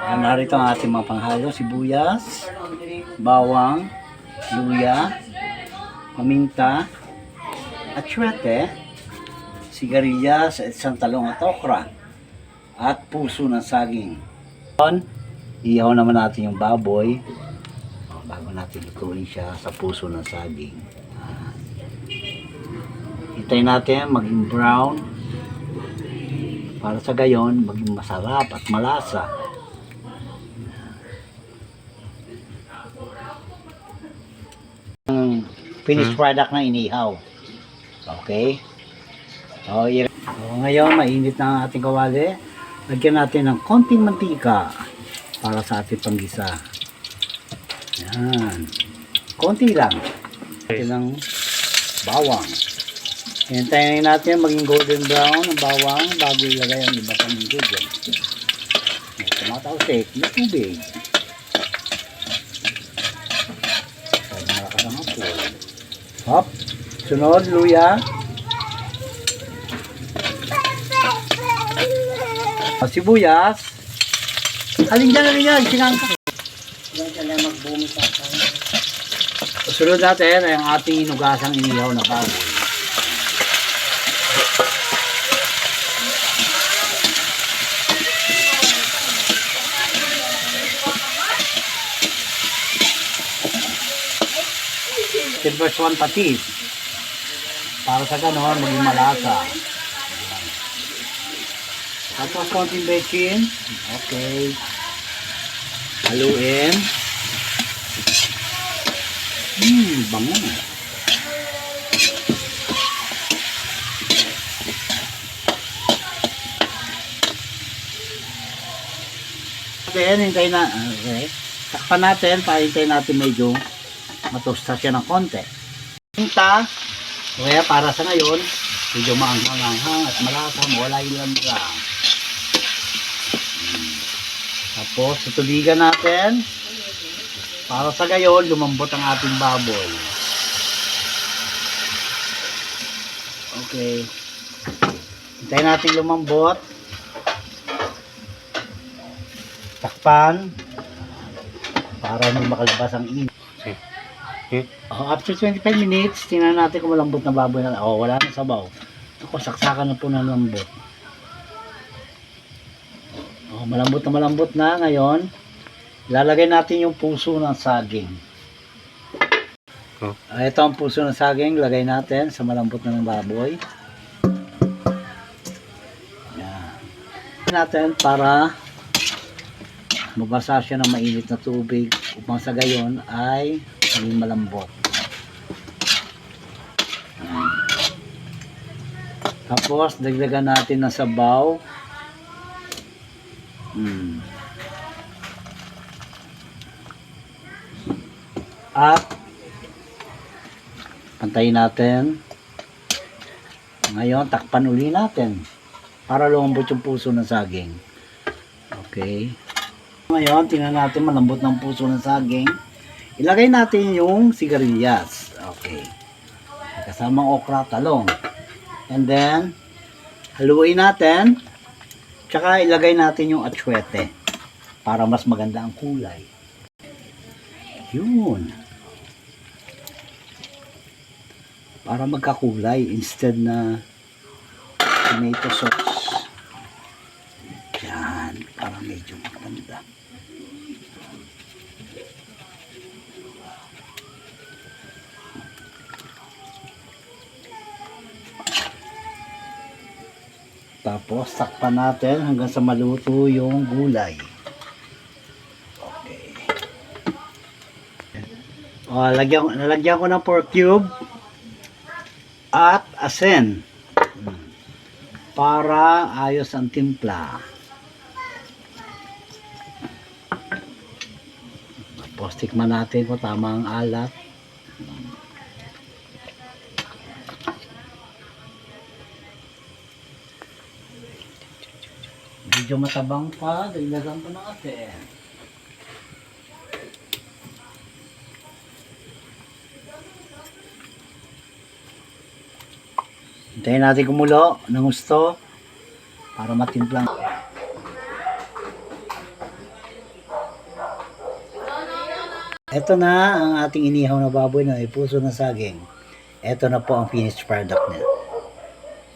Ayan, narito ang ating mga panghalo, sibuyas, bawang, luya, paminta, atsuete, sigarilyas at isang talong at okra, at puso ng saging. Ihaw naman natin yung baboy bago natin lutuin siya sa puso ng saging. Hintayin natin maging brown para sa gayon maging masarap at malasa. Ang finished product na inihaw. Okay? O, o, ngayon, mainit na ang ating kawali. Lagyan natin ng konting mantika para sa ating panggisa. Yan. Konti lang. Ito ng bawang. Hintayin natin maging golden brown ang bawang bago ilagay ang iba pang ingredients. Tumatawsik na tubig. Malakas ang apoy. Hop. Sunod, luya. Ah, Sibuyas. Alin dyan, alin dyan. Sinangka. Ka lang magbumi sa akin. Sunod natin ay ang ating inugasang inihaw na baboy. Silver Swan patis. Para sa ganon, maging malasa. Tapos konting bechin. Okay. Haluin. Hmm, bango. Natin, hintayin na, okay. Takpan natin, pahintayin natin medyo matusta siya ng konti. Hinta, kaya para sa ngayon, medyo maanghang-anghang at malasa, wala ilan lang. Hmm. Tapos, tutubigan natin. Para sa gayon, lumambot ang ating baboy. Okay. Hintayin natin lumambot. Takpan. Para hindi makalabas ang init. Oh, after 25 minutes, tingnan natin kung malambot na baboy na. Oh, wala na sabaw. Ako, saksakan na po ng lambot. Oh, malambot na malambot na. Ngayon, ilalagay natin yung puso ng saging. Oh. Ah, ito ang puso ng saging. Lagay natin sa malambot na ng baboy. Yan. natin para mabasa siya ng mainit na tubig upang sa gayon ay maging malambot. Tapos, dagdagan natin ng sabaw. Hmm. At, pantayin natin. Ngayon, takpan uli natin. Para lumambot yung puso ng saging. Okay. Ngayon, tingnan natin malambot ng puso ng saging. Ilagay natin yung sigarilyas. Okay. Kasamang okra, talong. And then, haluin natin. Tsaka ilagay natin yung atsuete. Para mas maganda ang kulay. Yun. Para magkakulay instead na tomato sauce. Medyo maganda. Tapos, takpan natin hanggang sa maluto yung gulay. Okay. O, lagyan, nalagyan ko ng pork cube at asin. Hmm. Para ayos ang timpla. Tapos, tikman natin kung tama ang alat. Medyo matabang pa, dagdagan pa ng atin. Hintayin natin kumulo ng gusto para matimplang. Ito na ang ating inihaw na baboy na may puso ng saging. Ito na po ang finished product niya.